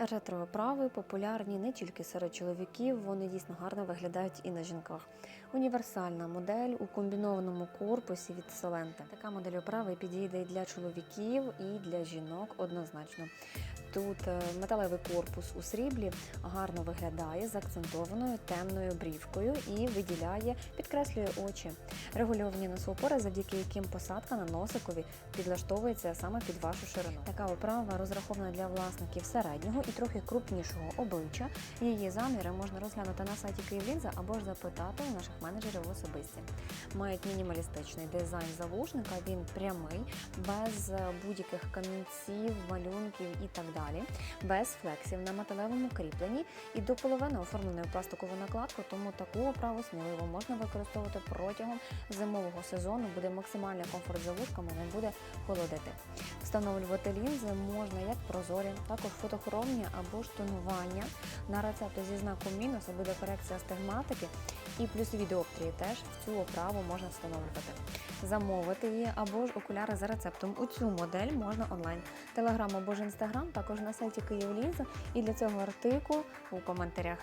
Ретро-оправи популярні не тільки серед чоловіків, вони дійсно гарно виглядають і на жінках. Універсальна модель у комбінованому корпусі від Солента. Така модель оправи підійде і для чоловіків, і для жінок однозначно. Тут е, металевий корпус у сріблі гарно виглядає з акцентованою темною брівкою і виділяє, підкреслює очі. Регульовані носоупори, завдяки яким посадка на носикові підлаштовується саме під вашу ширину. Така оправа розрахована для власників середнього і трохи крупнішого обличчя. Її заміри можна розглянути на сайті Київлінза або ж запитати у наших менеджерів особисті. Мають мінімалістичний дизайн завушника, він прямий, без е, будь-яких камінців, малюнків і так далі, без флексів на металевому кріпленні і до половини оформленою пластикову накладку, тому таку оправу сміливо можна використовувати протягом зимового сезону. Буде максимальний комфорт за вушками, не буде холодити. Встановлювати лінзи можна як прозорі, також фотохромні або ж тонування. На рецепту зі знаком мінус буде корекція стигматики і плюсові діоптрії теж в цю оправу можна встановлювати. Замовити її або ж окуляри за рецептом. У цю модель можна онлайн. Телеграм або ж інстаграм, також на сайті Київлінза. І для цього артикул у коментарях.